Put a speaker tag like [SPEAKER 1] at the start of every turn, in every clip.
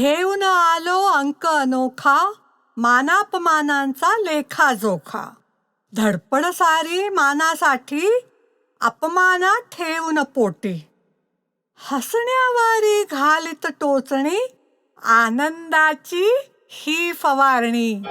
[SPEAKER 1] घेऊन आलो अंक अनोखा मानापमानांचा लेखाजोखा धडपड सारी मानासाठी अपमानात ठेवून पोटी. हसण्यावारी घालित टोचणी आनंदाची ही फवारणी.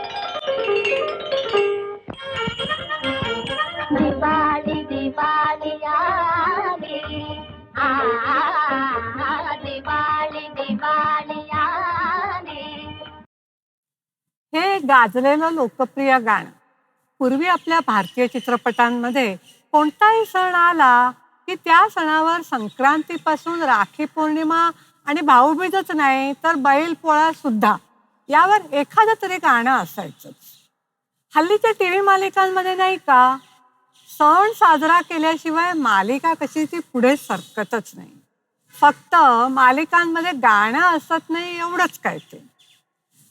[SPEAKER 1] हे गाजलेलं लोकप्रिय गाणं. पूर्वी आपल्या भारतीय चित्रपटांमध्ये कोणताही सण आला की त्या सणावर संक्रांतीपासून राखी पौर्णिमा आणि भाऊबीजच नाही तर बैलपोळा सुद्धा यावर एखादं तरी गाणं असायचंच हल्लीच्या टी व्ही मालिकांमध्ये नाही का? सण साजरा केल्याशिवाय मालिका कशी ती पुढे सरकतच नाही. फक्त मालिकांमध्ये गाणं असत नाही एवढंच काय ते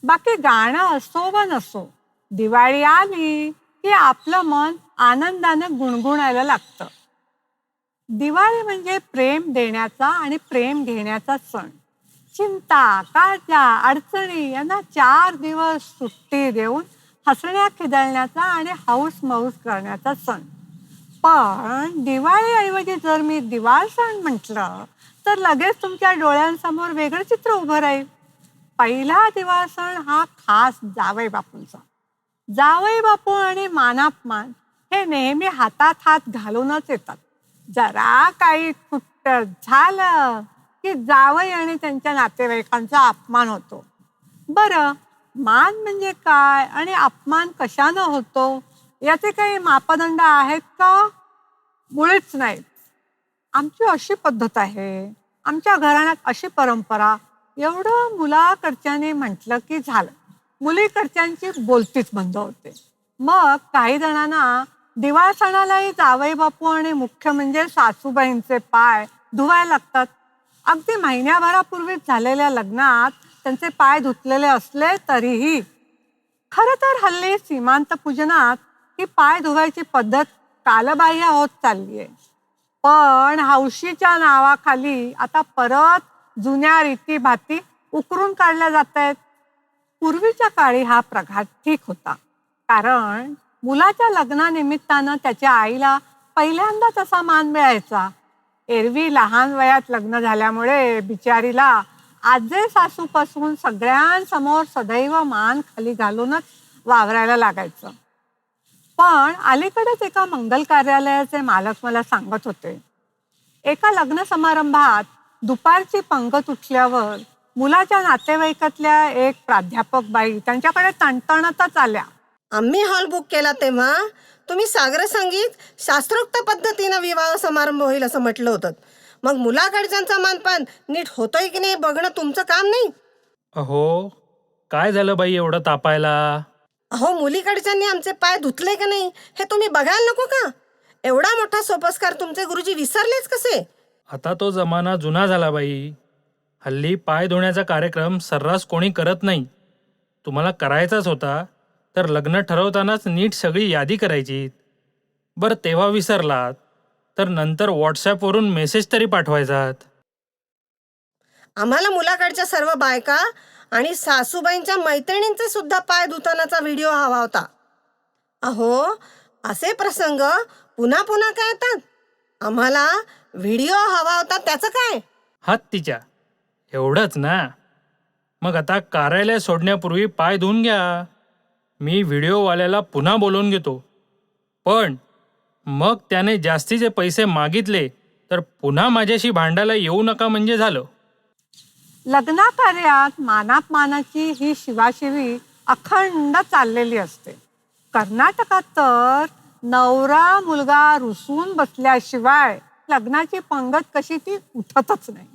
[SPEAKER 1] बाकी गाणं असो व नसो दिवाळी आली की आपलं मन आनंदानं गुणगुणायला लागतं. दिवाळी म्हणजे प्रेम देण्याचा आणि प्रेम घेण्याचा सण. चिंता काळजा अडचणी यांना चार दिवस सुट्टी देऊन हसण्या खिदळण्याचा आणि हाऊस मौस करण्याचा सण. पण दिवाळीऐवजी जर मी दिवाळ सण म्हटलं तर लगेच तुमच्या डोळ्यांसमोर वेगळं चित्र उभं राहील. पहिला दिवा सण हा खास जावई बापूंचा. जावई बापू आणि मानापमान हे नेहमी हातात हात घालूनच येतात. जरा काही कुट्ट झालं की जावई आणि त्यांच्या नातेवाईकांचा अपमान होतो. बरं मान म्हणजे काय आणि अपमान कशानं होतो? याचे काही मापदंड आहेत का? मुळेच नाहीत. आमची अशी पद्धत आहे. आमच्या घराण्यात अशी परंपरा एवढं मुलाकडच्याने म्हटलं की झालं. मुलीकडच्यांची बोलतीच बंद होते. मग काही जणांना दिवाळ सणालाही जावई बापू आणि मुख्य म्हणजे सासूबाईंचे पाय धुवायला लागतात. अगदी महिन्याभरापूर्वीच झालेल्या लग्नात त्यांचे पाय धुतलेले असले तरीही खरं तर हल्ली सीमांत पूजनात ही पाय धुवायची पद्धत कालबाह्य होत चालली आहे पण हौशीच्या नावाखाली आता परत जुन्या रीती भाती उकरून काढल्या जात आहेत पूर्वीच्या काळी हा प्रघात ठीक होता. कारण मुलाच्या लग्नानिमित्तानं त्याच्या आईला पहिल्यांदा तसा मान मिळायचा. एरवी लहान वयात लग्न झाल्यामुळे बिचारीला आजे सासूपासून सगळ्यांसमोर सदैव मान खाली घालूनच वावरायला लागायचं. पण अलीकडेच एका मंगल कार्यालयाचे मालक मला सांगत होते. एका लग्न समारंभात दुपारची पंगत उठल्यावर मुलाच्या नातेवाईकातल्या एक प्राध्यापक बाई त्यांच्याकडे तणतणतच आल्या
[SPEAKER 2] आम्ही हॉल बुक केला तेव्हा तुम्ही सागर संगीत शास्त्रोक्त पद्धतीनं विवाह समारंभ होईल असं म्हटलं होतं. मग मुलाकडच्यांचा मानपान नीट होतोय की नाही बघणं तुमचं काम नाही?
[SPEAKER 3] अहो काय झालं बाई एवढं तापायला?
[SPEAKER 2] अहो मुलीकडच्यांनी आमचे पाय धुतले का नाही हे तुम्ही बघायला नको का? एवढा मोठा सोपस्कार तुमचे गुरुजी विसरलेच कसे?
[SPEAKER 3] आता तो जमाना जुना झाला बाई. हल्ली पाय धुण्याचा कार्यक्रम सर्रास कोणी करत नाही. तुम्हाला करायचाच होता तर लग्न ठरवतानाच नीट सगळी यादी करायची बरं तेव्हा विसरलात तर नंतर व्हॉट्सॲपवरून मेसेज तरी पाठवायचात.
[SPEAKER 2] आम्हाला मुलाकडच्या सर्व बायका आणि सासूबाईंच्या मैत्रिणींचे सुद्धा पाय धुतानाचा व्हिडिओ हवा होता. अहो असे प्रसंग पुन्हा पुन्हा काय येतात आम्हाला व्हिडिओ हवा होता त्याचं काय?
[SPEAKER 3] हात तिच्या. एवढंच ना. मग आता कार्यालय सोडण्यापूर्वी पाय धुवून घ्या. मी व्हिडिओवाल्याला पुन्हा बोलवून घेतो. पण मग त्याने जास्तीचे पैसे मागितले तर पुन्हा माझ्याशी भांडायला येऊ नका म्हणजे झालं.
[SPEAKER 1] लग्नाकार्यात मानापमानाची ही शिवाशिवी अखंड चाललेली असते. कर्नाटकात तर नवरा मुलगा रुसून बसल्याशिवाय लग्नाची पंगत कशी ती उठतच नाही.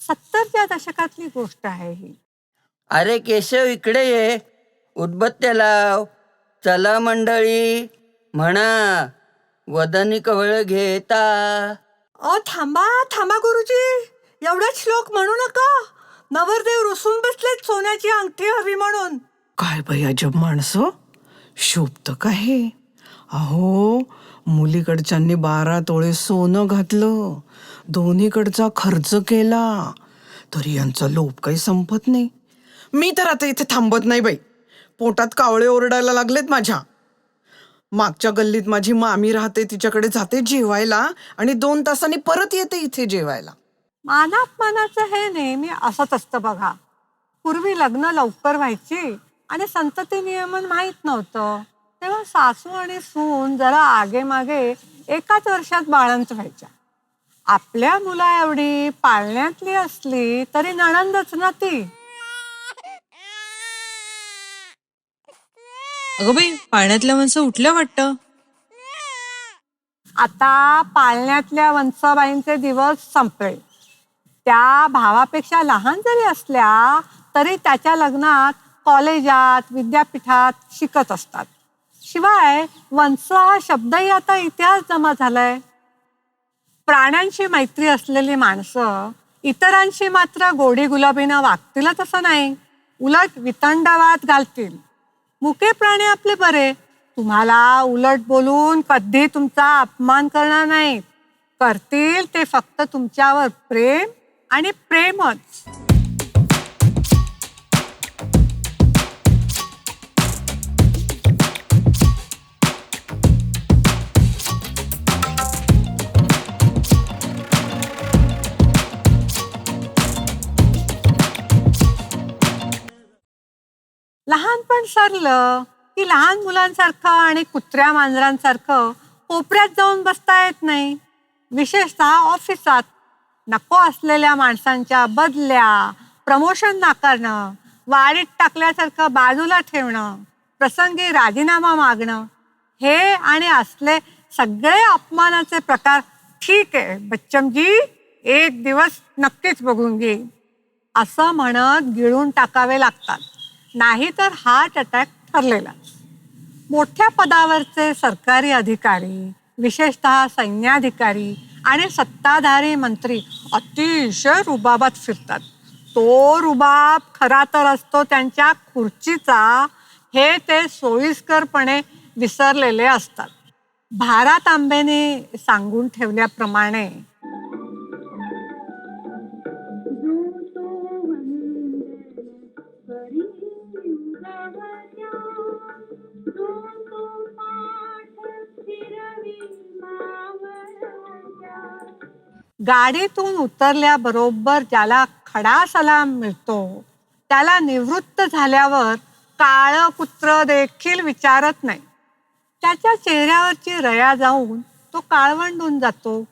[SPEAKER 1] सत्तरच्या दशकातली गोष्ट आहे ही.
[SPEAKER 4] अरे केशव इकडे ये. उदबत्त्या लाव. चला मंडळी म्हणा. वदनी कवळ घेता.
[SPEAKER 1] अ थांबा थांबा गुरुजी. एवढा श्लोक म्हणू नका. नवरदेव रुसून बसलेत सोन्याची अंगठी हवी म्हणून.
[SPEAKER 5] काय बाई अजब माणसं? शोभत का हे? अहो मुलीकडच्यांनी बारा तोळे सोनं घातलं. दोन्हीकडचा खर्च केला. तरी यांचा लोभ काही संपत नाही. मी तर आता इथे थांबत नाही बाई. पोटात कावळे ओरडायला लागलेत माझ्या. मागच्या गल्लीत माझी मामी राहते तिच्याकडे जाते जेवायला आणि दोन तासांनी परत येते इथे जेवायला.
[SPEAKER 1] मानापमानाचं हे नेहमी असंच असतं बघा. पूर्वी लग्न लवकर व्हायची आणि संतती नियमन माहीत नव्हतं. तेव्हा सासू आणि सून जरा आगे मागे एकाच वर्षात बाळंत व्हायच्या. आपल्या मुला एवढी पाळण्यातली असली तरी नणंदच ना ती.
[SPEAKER 6] अगं बाई पाळण्यातल्या माणसं उठल्या वाटतं?
[SPEAKER 1] आता पाळण्यातल्या वंसबाईंचे दिवस संपले. त्या भावापेक्षा लहान जरी असल्या तरी त्याच्या लग्नात कॉलेजात विद्यापीठात शिकत असतात. शिवाय वंश हा शब्दही आता इतिहास जमा झालाय. प्राण्यांशी मैत्री असलेली माणसं इतरांशी मात्र गोडी गुलाबीनं वागतीलच असं नाही. उलट वितंडावात घालतील. मुके प्राणी आपले बरे. तुम्हाला उलट बोलून कधी तुमचा अपमान करणार नाही करतील ते फक्त तुमच्यावर प्रेम आणि प्रेमच. लहानपण सरलं की लहान मुलांसारखं आणि कुत्र्या मांजरांसारखं कोपऱ्यात जाऊन बसता येत नाही. विशेषतः ऑफिसात नको असलेल्या माणसांच्या बदल्या प्रमोशन नाकारणं वाढीत टाकल्यासारखं बाजूला ठेवणं प्रसंगी राजीनामा मागणं हे आणि असले सगळे अपमानाचे प्रकार ठीक आहे बच्चमजी एक दिवस नक्कीच बघून घे. असं म्हणत गिळून टाकावे लागतात. नाहीतर हार्ट अटॅक ठरलेला. मोठ्या पदावरचे सरकारी अधिकारी विशेषतः सैन्याधिकारी आणि सत्ताधारी मंत्री अतिशय रुबाबात फिरतात. तो रुबाब खरा तर असतो त्यांच्या खुर्चीचा हे ते सोयीस्करपणे विसरलेले असतात. भारत आंबेने सांगून ठेवल्याप्रमाणे गाडीतून उतरल्याबरोबर ज्याला खडा सलाम मिळतो त्याला निवृत्त झाल्यावर काळ कुत्र देखील विचारत नाही. त्याच्या चेहऱ्यावरची रया जाऊन तो काळवंडून जातो.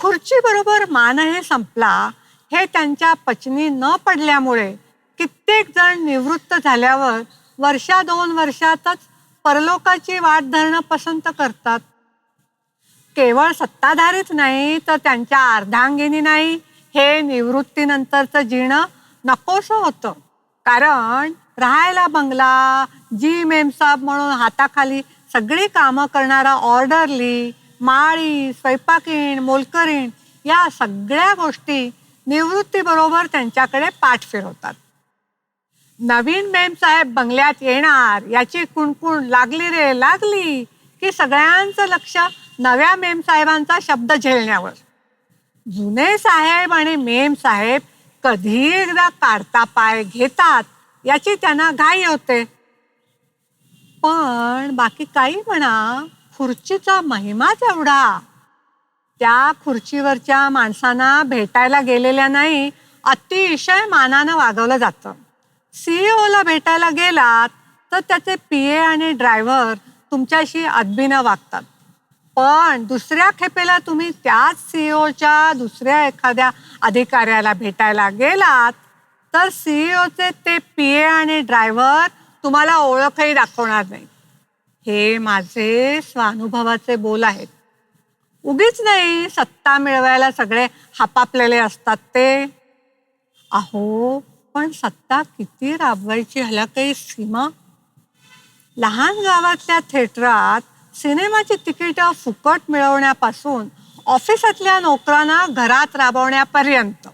[SPEAKER 1] खुर्चीबरोबर मानही संपला हे त्यांच्या पचनी न पडल्यामुळे कित्येक जण निवृत्त झाल्यावर वर्षा दोन वर्षातच परलोकाची वाट धरणं पसंत करतात. केवळ सत्ताधारीच नाही तर त्यांच्या अर्धांगिनी नाही. हे निवृत्तीनंतरचं जीणं नकोसं होतं. कारण राहायला बंगला जी मेमसाब म्हणून हाताखाली सगळी कामं करणारा ऑर्डरली माळी स्वयंपाकीण मोलकरीण या सगळ्या गोष्टी निवृत्तीबरोबर त्यांच्याकडे पाठ फिरवतात नवीन मेमसाहेब बंगल्यात येणार याची कुणकुण लागली रे लागली की सगळ्यांचं लक्ष नव्या मेमसाहेबांचा शब्द झेलण्यावर. जुने साहेब आणि मेम साहेब कधी एकदा काढता पाय घेतात याची त्यांना घाई होते. पण बाकी काही म्हणा खुर्चीचा महिमाच एवढा त्या खुर्चीवरच्या माणसांना भेटायला गेलेल्या नाही अतिशय मानानं वागवलं जातं. सीईओला भेटायला गेलात तर त्याचे पी ए आणि ड्रायव्हर तुमच्याशी अदबीनं वागतात. पण दुसऱ्या खेपेला तुम्ही त्याच सीईओच्या दुसऱ्या एखाद्या अधिकाऱ्याला भेटायला गेलात तर सीईओचे ते पी ए आणि ड्रायव्हर तुम्हाला ओळखही दाखवणार नाही हे माझे स्वानुभवाचे बोल आहेत. उगीच नाही सत्ता मिळवायला सगळे हापापलेले असतात ते. अहो पण सत्ता किती राबवायची ह्याला काही सीमा? लहान गावातल्या थिएटरात सिनेमाची तिकीटं फुकट मिळवण्यापासून ऑफिसातल्या नोकरांना घरात राबवण्यापर्यंत.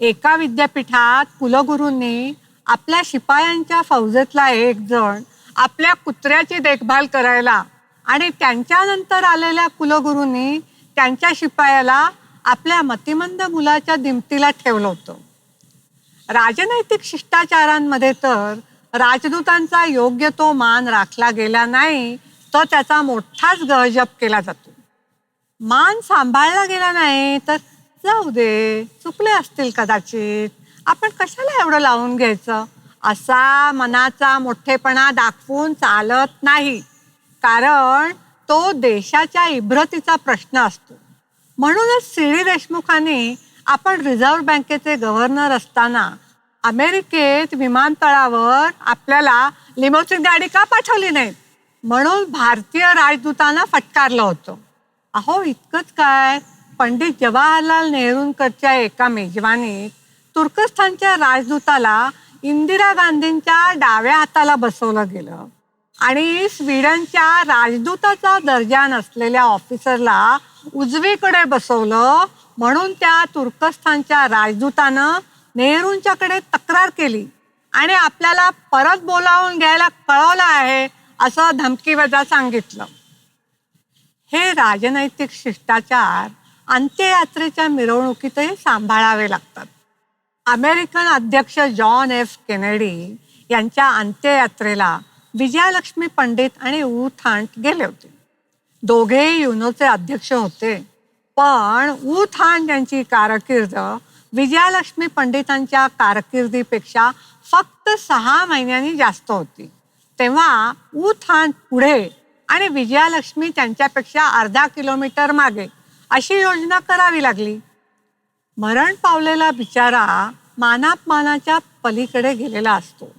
[SPEAKER 1] एका विद्यापीठात कुलगुरूंनी आपल्या शिपायांच्या फौजेतला एक जण आपल्या कुत्र्याची देखभाल करायला आणि त्यांच्यानंतर आलेल्या कुलगुरूंनी त्यांच्या शिपायाला आपल्या मतिमंद मुलाच्या दिमतीला ठेवलं होतं. राजनैतिक शिष्टाचारांमध्ये तर राजदूतांचा योग्य तो मान राखला गेला नाही तर त्याचा मोठाच गळजप केला जातो. मान सांभाळला गेला नाही तर जाऊ दे चुकले असतील कदाचित. आपण कशाला एवढं लावून घ्यायचं? असा मनाचा मोठेपणा दाखवून चालत नाही. कारण तो देशाच्या इब्रतीचा प्रश्न असतो. म्हणूनच सी डी देशमुखांनी आपण रिझर्व्ह बँकेचे गव्हर्नर असताना अमेरिकेत विमानतळावर आपल्याला लिमोची गाडी का पाठवली नाही? म्हणून भारतीय राजदूतांना फटकारलं होतं. अहो इतकंच काय? पंडित जवाहरलाल नेहरूंकडच्या एका मेजवानीत तुर्कस्थानच्या राजदूताला इंदिरा गांधींच्या डाव्या हाताला बसवलं गेलं. आणि स्वीडनच्या राजदूताचा दर्जा नसलेल्या ऑफिसरला उजवीकडे बसवलं म्हणून त्या तुर्कस्थानच्या राजदूतानं नेहरूंच्याकडे तक्रार केली आणि आपल्याला परत बोलावून घ्यायला कळवलं आहे असं धमकीवजा सांगितलं. हे राजनैतिक शिष्टाचार अंत्ययात्रेच्या मिरवणुकीतही सांभाळावे लागतात. अमेरिकन अध्यक्ष जॉन एफ. केनेडी यांच्या अंत्ययात्रेला विजयालक्ष्मी पंडित आणि ऊ. थांट गेले होते. दोघेही युनोचे अध्यक्ष होते पण ऊ. थांट यांची कारकीर्द विजयालक्ष्मी पंडितांच्या कारकिर्दीपेक्षा फक्त सहा महिन्यांनी जास्त होती. तेव्हा उथान पुढे आणि विजयालक्ष्मी त्यांच्यापेक्षा अर्धा किलोमीटर मागे अशी योजना करावी लागली. मरण पावलेला बिचारा मानापमानाच्या पलीकडे गेलेला असतो.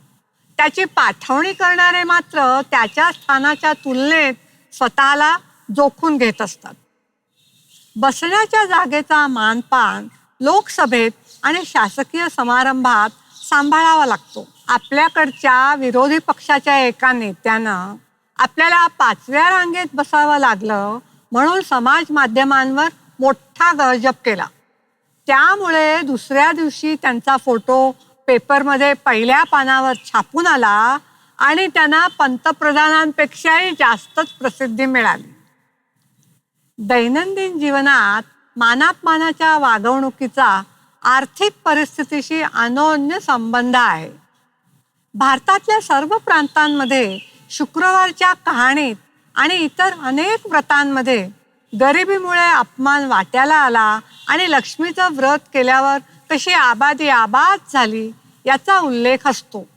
[SPEAKER 1] त्याची पाठवणी करणारे मात्र त्याच्या स्थानाच्या तुलनेत स्वतःला जोखून घेत असतात. बसण्याच्या जागेचा मानपान लोकसभेत आणि शासकीय समारंभात सांभाळावा लागतो. आपल्याकडच्या विरोधी पक्षाच्या एका नेत्यानं आपल्याला पाचव्या रांगेत बसावं लागलं म्हणून समाज माध्यमांवर मोठा गजब केला. त्यामुळे दुसऱ्या दिवशी त्यांचा फोटो पेपरमध्ये पहिल्या पानावर छापून आला आणि त्यांना पंतप्रधानांपेक्षाही जास्तच प्रसिद्धी मिळाली. दैनंदिन जीवनात मानापमानाच्या वागवणुकीचा आर्थिक परिस्थितीशी अनोन्य संबंध आहे. भारतातल्या सर्व प्रांतांमध्ये शुक्रवारच्या कहाणीत आणि इतर अनेक व्रतांमध्ये गरिबीमुळे अपमान वाट्याला आला आणि लक्ष्मीचं व्रत केल्यावर कशी आबादी आबाद झाली याचा उल्लेख असतो.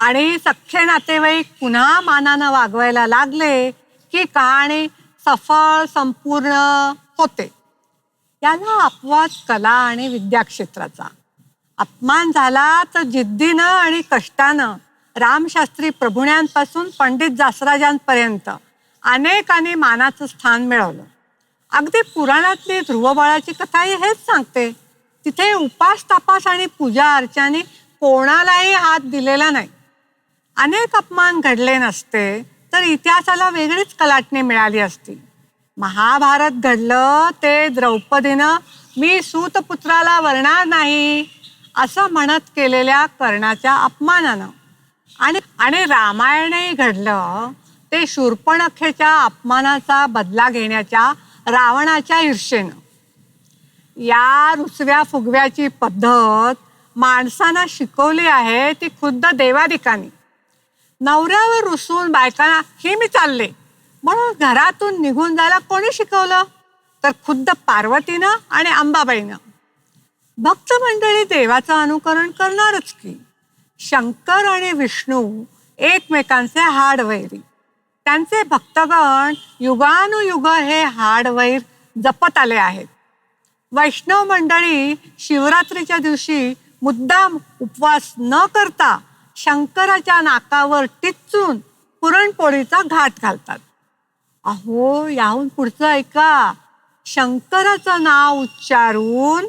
[SPEAKER 1] आणि सख्खे नातेवाईक पुन्हा मानानं वागवायला लागले की कहाणी सफळ संपूर्ण होते. याला अपवाद कला आणि विद्याक्षेत्राचा. अपमान झाला तर जिद्दीनं आणि कष्टानं रामशास्त्री प्रभुण्यांपासून पंडित जासराजांपर्यंत अनेकांनी मानाचं स्थान मिळवलं. अगदी पुराणातली ध्रुवबाळाची कथाही हेच सांगते. तिथे उपास तापास आणि पूजा अर्चाने कोणालाही हात दिलेला नाही. अनेक अपमान घडले नसते तर इतिहासाला वेगळीच कलाटणी मिळाली असती. महाभारत घडलं ते द्रौपदीनं मी सूतपुत्राला वरणार नाही असं म्हणत केलेल्या कर्णाच्या अपमानानं. आणि आणि रामायणही घडलं ते शूर्पणखेच्या अपमानाचा बदला घेण्याच्या रावणाच्या ईर्षेनं. या रुसव्या फुगव्याची पद्धत माणसांना शिकवली आहे ती खुद्द देवादिकांनी नवऱ्यावर रुसून बायकांना हे मी चालले. म्हणून घरातून निघून जायला कोणी शिकवलं? तर खुद्द पार्वतीनं आणि अंबाबाईनं. भक्त मंडळी देवाचं अनुकरण करणारच की शंकर आणि विष्णू एकमेकांचे हाडवैरी. त्यांचे भक्तगण युगानुयुग हे हाडवैर जपत आले आहेत. वैष्णव मंडळी शिवरात्रीच्या दिवशी मुद्दाम उपवास न करता शंकराच्या नाकावर टिचून पुरणपोळीचा घाट घालतात. अहो याहून पुढचं ऐका. शंकराचं नाव उच्चारून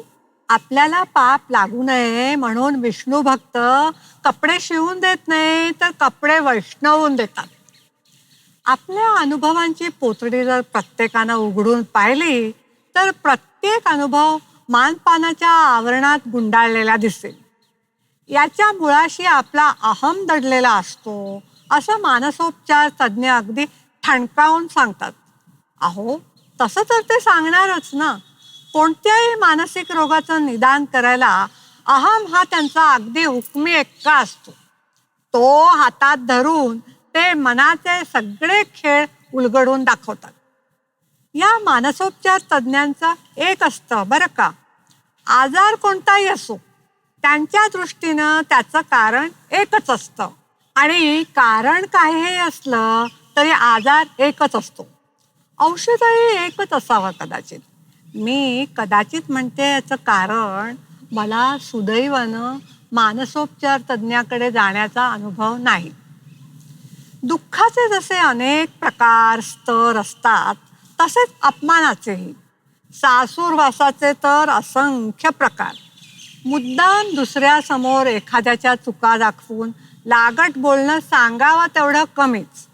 [SPEAKER 1] आपल्याला पाप लागू नये म्हणून विष्णू भक्त कपडे शिवून देत नाही तर कपडे वैष्णवून देतात. आपल्या अनुभवांची पोतडी जर प्रत्येकानं उघडून पाहिली तर प्रत्येक अनुभव मानपानाच्या आवरणात गुंडाळलेला दिसेल. याच्या मुळाशी आपला अहम दडलेला असतो असं मानसोपचार तज्ज्ञ अगदी ठणकावून सांगतात. अहो तसं तर ते सांगणारच ना. कोणत्याही मानसिक रोगाचं निदान करायला अहम हा त्यांचा अगदी हुकमी एक्का असतो. तो हातात धरून ते मनाचे सगळे खेळ उलगडून दाखवतात. या मानसोपचार तज्ज्ञांचं एक असतं बरं का. आजार कोणताही असो त्यांच्या दृष्टीनं त्याचं कारण एकच असतं. आणि कारण काहीही असलं तरी आजार एकच असतो. औषधही एकच असावं कदाचित. मी कदाचित म्हणते याचं कारण मला सुदैवानं मानसोपचार तज्ज्ञाकडे जाण्याचा अनुभव नाही. दुःखाचे जसे अनेक प्रकार स्तर असतात तसेच अपमानाचेही. सासूरवासाचे तर असंख्य प्रकार. मुद्दाम दुसऱ्यासमोर एखाद्याच्या चुका दाखवून लागट बोलणं सांगावं तेवढं कमीच.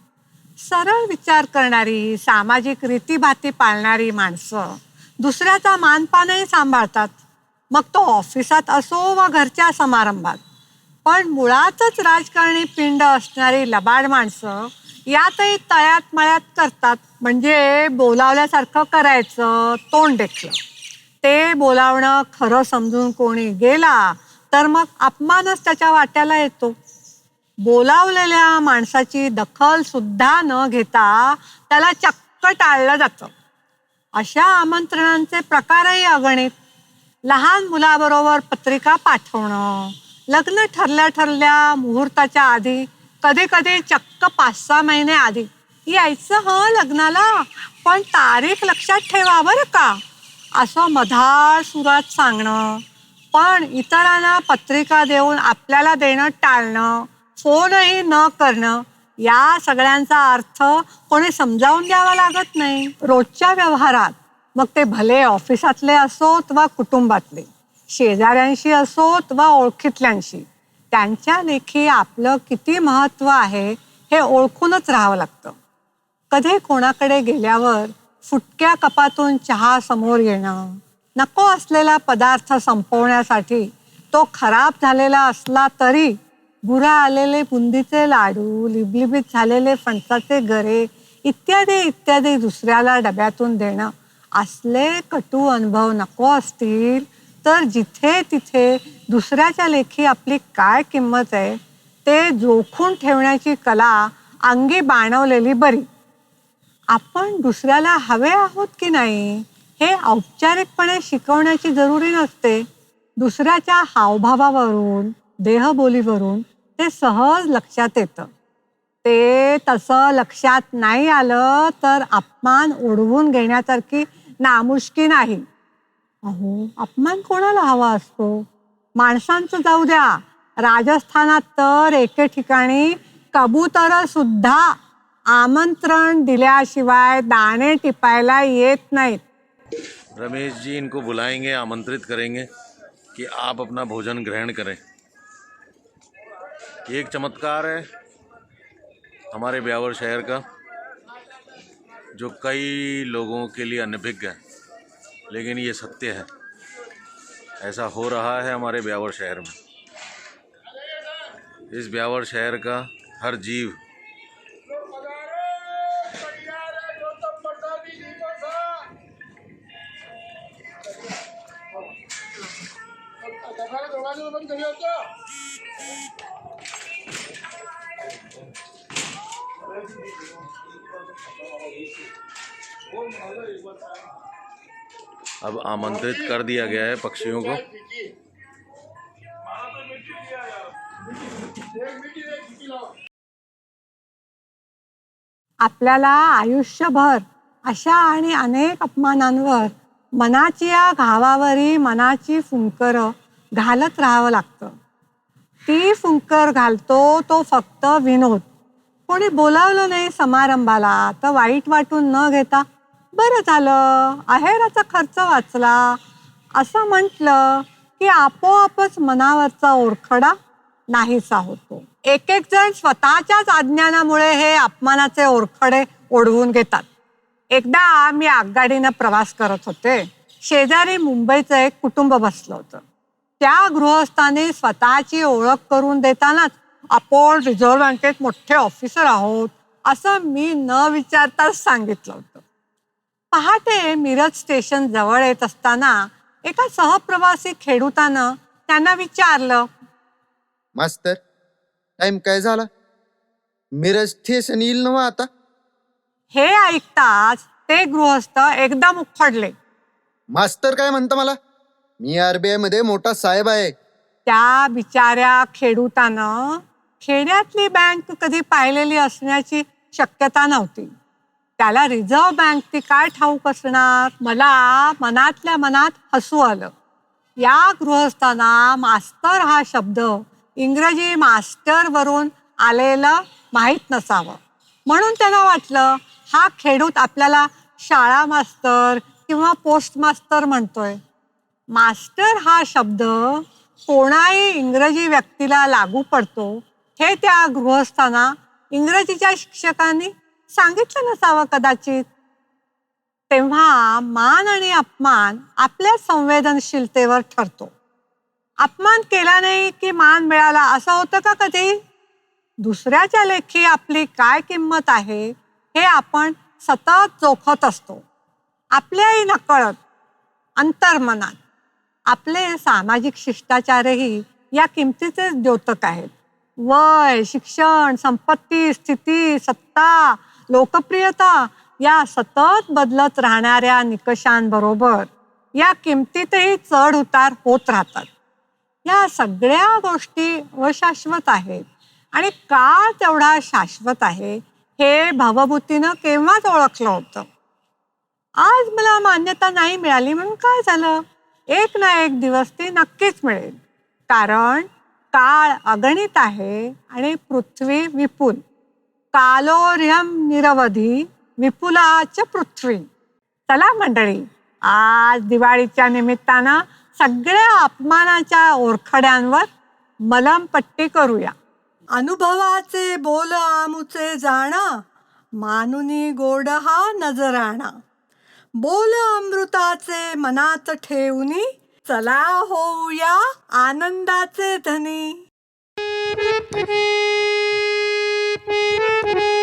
[SPEAKER 1] सरळ विचार करणारी सामाजिक रीतीभाती पाळणारी माणसं दुसऱ्याचा मानपानही सांभाळतात. मग तो ऑफिसात असो व घरच्या समारंभात. पण मुळातच राजकारणी पिंड असणारी लबाड माणसं यातही तळ्यात मळ्यात करतात. म्हणजे बोलावल्यासारखं करायचं तोंड देखलं ते बोलावणं खरं समजून कोणी गेला तर मग अपमानच त्याच्या वाट्याला येतो. बोलावलेल्या माणसाची दखल सुद्धा न घेता त्याला चक्क टाळलं जातं. अशा आमंत्रणांचे प्रकारही अगणित. लहान मुलाबरोबर पत्रिका पाठवणं लग्न ठरल्या ठरल्या मुहूर्ताच्या आधी कधी कधी चक्क पाच सहा महिने आधी. यायचं ह लग्नाला पण तारीख लक्षात ठेवा बरं का. असं मधाळ सुरात सांगणं पण इतरांना पत्रिका देऊन आपल्याला देणं टाळणं फोनही न करणं या सगळ्यांचा अर्थ कोणी समजावून द्यावा लागत नाही. रोजच्या व्यवहारात मग ते भले ऑफिसातले असोत वा कुटुंबातले शेजाऱ्यांशी असोत वा ओळखीतल्यांशी त्यांच्या लेखी आपलं किती महत्त्व आहे हे ओळखूनच राहावं लागतं. कधी कोणाकडे गेल्यावर फुटक्या कपातून चहा समोर येणं नको असलेला पदार्थ संपवण्यासाठी तो खराब झालेला असला तरी बुरा आलेले बुंदीचे लाडू लिबलिबीत झालेले फणसाचे गरे इत्यादी इत्यादी दुसऱ्याला डब्यातून देणं. असले कटू अनुभव नको असतील तर जिथे तिथे दुसऱ्याच्या लेखी आपली काय किंमत आहे ते जोखून ठेवण्याची कला अंगी बाणवलेली बरी. आपण दुसऱ्याला हवे आहोत की नाही हे औपचारिकपणे शिकवण्याची जरुरी नसते. दुसऱ्याच्या हावभावावरून देहबोलीवरून ते सहज लक्षात येतं. ते तसं लक्षात नाही आलं तर अपमान ओढवून घेण्यासारखी नामुष्की नाही. अहो अपमान कोणाला हवा असतो? माणसांचं जाऊ द्या. राजस्थानात तर एके ठिकाणी कबूतर सुद्धा आमंत्रण दिल्याशिवाय दाणे टिपायला येत नाहीत.
[SPEAKER 7] रमेश जी इनको बुलाएंगे आमंत्रित करेंगे कि आप अपना भोजन ग्रहण करें। ये एक चमत्कार है हमारे ब्यावर शहर का, जो कई लोगों के लिए अनभिज्ञ है, लेकिन ये सत्य है। ऐसा हो रहा है हमारे ब्यावर शहर में। इस ब्यावर शहर का हर जीव अब आमंत्रित कर दिया गया है पक्षियों को।
[SPEAKER 1] आपल्याला आयुष्यभर अशा आणि अनेक अपमानांवर मनाची या घावावरी मनाची फुंकर घालत राहावं लागतं. ती फुंकर घालतो तो फक्त विनोद. कोणी बोलावलं नाही समारंभाला तर वाईट वाटून न घेता बरं झालं. आहेराचा खर्च वाचला. असं म्हटलं की आपोआपच मनावरचा ओरखडा नाहीसा होतो. एक एक जण स्वतःच्याच अज्ञानामुळे हे अपमानाचे ओरखडे ओढवून घेतात. एकदा मी आगगाडीनं प्रवास करत होते. शेजारी मुंबईचं एक कुटुंब बसलं होतं. त्या गृहस्थाने स्वतःची ओळख करून देतानाच आपण रिझर्व्ह बँकेत मोठे ऑफिसर आहोत असं मी न विचारताच सांगितलं होतं. पहाटे मिरज स्टेशन जवळ येत असताना एका सहप्रवासी खेडूतानं त्यांना विचारलं
[SPEAKER 8] मास्तर टाइम काय झाला? मिरज स्टेशन येईल ना आता?
[SPEAKER 1] हे ऐकताच ते गृहस्थ एकदम उखडले.
[SPEAKER 8] मास्तर काय म्हणतं मला? मी आरबीआयमध्ये मोठा साहेब आहे.
[SPEAKER 1] त्या बिचाऱ्या खेडूतानं खेड्यातली बँक कधी पाहिलेली असण्याची शक्यता नव्हती. त्याला रिझर्व्ह बँक ती काय ठाऊक असणार? मला मनातल्या मनात हसू आलं. या गृहस्थांना मास्तर हा शब्द इंग्रजी मास्टर वरून आलेलं माहीत नसावं. म्हणून त्यांना वाटलं हा खेडूत आपल्याला शाळा मास्तर किंवा पोस्ट मास्तर म्हणतोय. मास्टर हा शब्द कोणाही इंग्रजी व्यक्तीला लागू पडतो हे त्या गृहस्थांना इंग्रजीच्या शिक्षकांनी सांगितलं नसावं कदाचित. तेव्हा मान आणि अपमान आपल्या संवेदनशीलतेवर ठरतो. अपमान केला नाही की मान मिळाला असं होतं का कधी? दुसऱ्याच्या लेखी आपली काय किंमत आहे हे आपण सतत जोखत असतो. आपल्याही नकळत अंतर्मनात. आपले सामाजिक शिष्टाचारही या किमतीचेच द्योतक आहेत. वय शिक्षण संपत्ती स्थिती सत्ता लोकप्रियता या सतत बदलत राहणाऱ्या निकषांबरोबर या किमतीतही चढ उतार होत राहतात. या सगळ्या गोष्टी अशाश्वत आहेत आणि का तेवढा शाश्वत आहे हे भावभूतीनं केव्हाच ओळखलं होतं? आज मला मान्यता नाही मिळाली म्हणून काय झालं? एक ना एक दिवस ती नक्कीच मिळेल. कारण काळ अगणित आहे आणि पृथ्वी विपुल. कालोर्यम निरवधी विपुलाच पृथ्वी. चला मंडळी आज दिवाळीच्या निमित्तानं सगळ्या अपमानाच्या ओरखड्यांवर मलमपट्टी करूया. अनुभवाचे बोल आमुचे जाणा मानुनी गोड हा नजराणा. बोल अमृताचे मनात ठेवूनी चला होऊया आनंदाचे धनी. Thank you.